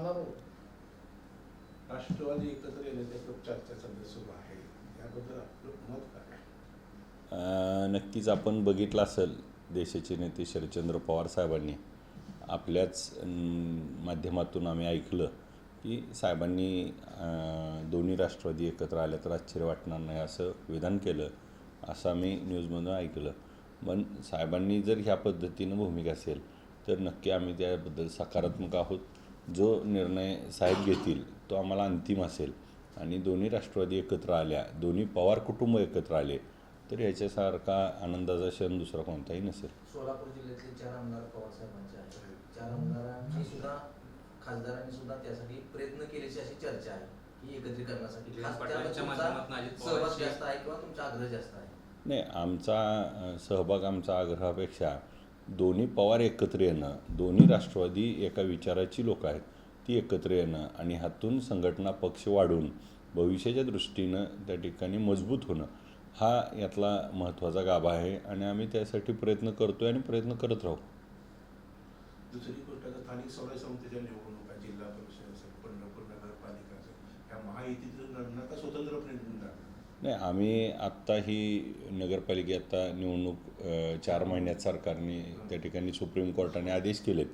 खाणार आहोत राष्ट्रवादी एकत्र येण्याची खूप चर्चा सध्या सुरू आहे. याबद्दल आपलं मत काय? नक्कीच आपण बघितलं असेल देशाचे नेते शरदचंद्र पवार साहेबांनी आपल्याच माध्यमातून आम्ही ऐकलं की साहेबांनी दोन्ही राष्ट्रवादी एकत्र आल्या तर आश्चर्य वाटणार नाही असं विधान केलं असं आम्ही न्यूजमधून ऐकलं. पण साहेबांनी जर ह्या पद्धतीनं भूमिका असेल तर नक्की आम्ही त्याबद्दल सकारात्मक आहोत. जो निर्णय साहेब घेतील तो आम्हाला अंतिम असेल. आणि दोन्ही राष्ट्रवादी एकत्र आल्या दोन्ही पवार कुटुंब एकत्र आले तर याच्यासारखा आनंदाचा क्षण दुसरा कोणताही नसेल. सोलापूर जिल्ह्यातले चार आमदार पवारसाहेबांचे आहेत. चार आमदारांनी सुद्धा खासदारांनी सुद्धा त्यासाठी प्रयत्न केल्याची अशी चर्चा आहे की एकत्रीकरणासाठी. सहभाग जास्त आहे किंवा तुमचा आग्रह जास्त आहे? नाही आमचा सहभाग आमचा आग्रहापेक्षा दोन्ही पवार एकत्र येणं दोन्ही राष्ट्रवादी एका विचाराची लोक आहेत ती एकत्र येणं आणि हातून संघटना पक्ष वाढून भविष्याच्या दृष्टीनं त्या ठिकाणी मजबूत होणं हा यातला महत्त्वाचा गाभा आहे आणि आम्ही त्यासाठी प्रयत्न करतो आहे आणि प्रयत्न करत राहू. दुसरी गोष्ट स्थानिक स्वराज्य संस्थेच्या निवडणुका जिल्हा परिषद असेल पंढरपूर नगरपालिका असेल या महायुतीतून लढणार का स्वतंत्रपणे नाही आम्ही आत्ता ही नगरपालिके आत्ता निवडणूक चार महिन्यात सरकारने त्या ठिकाणी सुप्रीम कोर्टाने आदेश केलेत.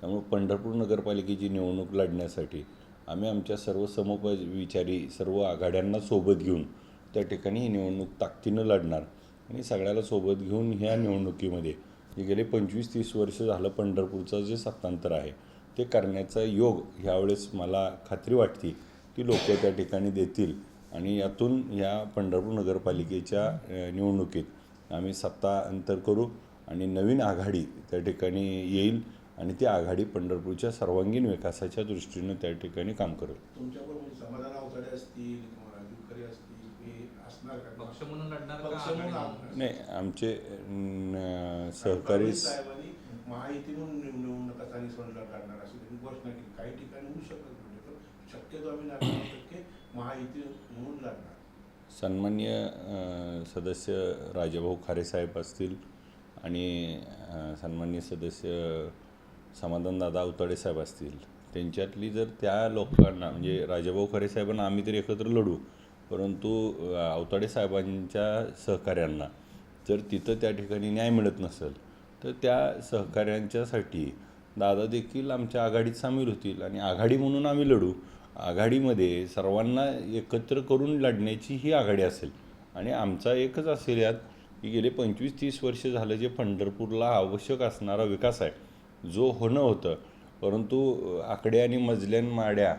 त्यामुळे पंढरपूर नगरपालिकेची निवडणूक लढण्यासाठी आम्ही आमच्या सर्व समुप विचारी सर्व आघाड्यांना सोबत घेऊन त्या ठिकाणी ही निवडणूक ताकदीनं लढणार आणि सगळ्याला सोबत घेऊन ह्या निवडणुकीमध्ये जे गेले पंचवीस तीस वर्ष झालं पंढरपूरचं जे सत्तांतर आहे ते करण्याचा योग ह्यावेळेस मला खात्री वाटते की लोक त्या ठिकाणी देतील. आणि यातून ह्या पंढरपूर नगरपालिकेच्या निवडणुकीत आम्ही सत्ता अंतर करू आणि नवीन आघाडी त्या ठिकाणी येईल आणि ती आघाडी पंढरपूरच्या सर्वांगीण विकासाच्या दृष्टीनं त्या ठिकाणी काम करेल. म्हणजे? नाही आमचे सहकारी महायुती म्हणून लढणार सन्मान्य सदस्य राजाभाऊ खारेसाहेब असतील आणि सन्मान्य सदस्य समाधानदादा अवताडे साहेब असतील. त्यांच्यातली जर त्या लोकांना म्हणजे राजाभाऊ खरेसाहेबांना आम्ही तर एकत्र लढू परंतु अवताडे साहेबांच्या सहकाऱ्यांना जर तिथं त्या ठिकाणी न्याय मिळत नसेल तर त्या सहकाऱ्यांच्यासाठी दादा देखील आमच्या आघाडीत सामील होतील आणि आघाडी म्हणून आम्ही लढू. आघाडीमध्ये सर्वांना एकत्र करून लढण्याची ही आघाडी असेल. आणि आमचा एकच असेल यात की गेले पंचवीस तीस वर्ष झालं जे पंढरपूरला आवश्यक असणारा विकास आहे जो होणं होतं. परंतु आकड्या आणि मजल्यान माड्या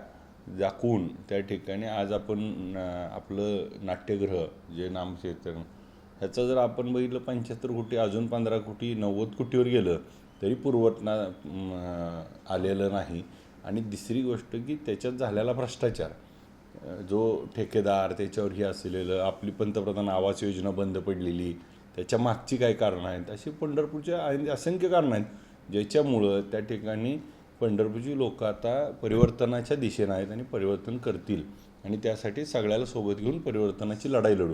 दाखवून त्या ठिकाणी आज आपण आपलं नाट्यगृह जे नामक्षेत्र ह्याचं जर आपण बघितलं पंच्याहत्तर कोटी अजून पंधरा कोटी नव्वद कोटीवर गेलं तरी पुरवठा आलेलं नाही. आणि दुसरी गोष्ट की त्याच्यात झालेला भ्रष्टाचार. जो ठेकेदार त्याच्यावर हे असलेलं आपली पंतप्रधान आवास योजना बंद पडलेली त्याच्या मागची काय कारणं आहेत अशी पंढरपूरच्या असंख्य कारणं आहेत ज्याच्यामुळं त्या ठिकाणी पंढरपूरची लोक आता परिवर्तनाच्या दिशेनं आहेत आणि परिवर्तन करतील. आणि त्यासाठी सगळ्याला सोबत घेऊन परिवर्तनाची लढाई लढू.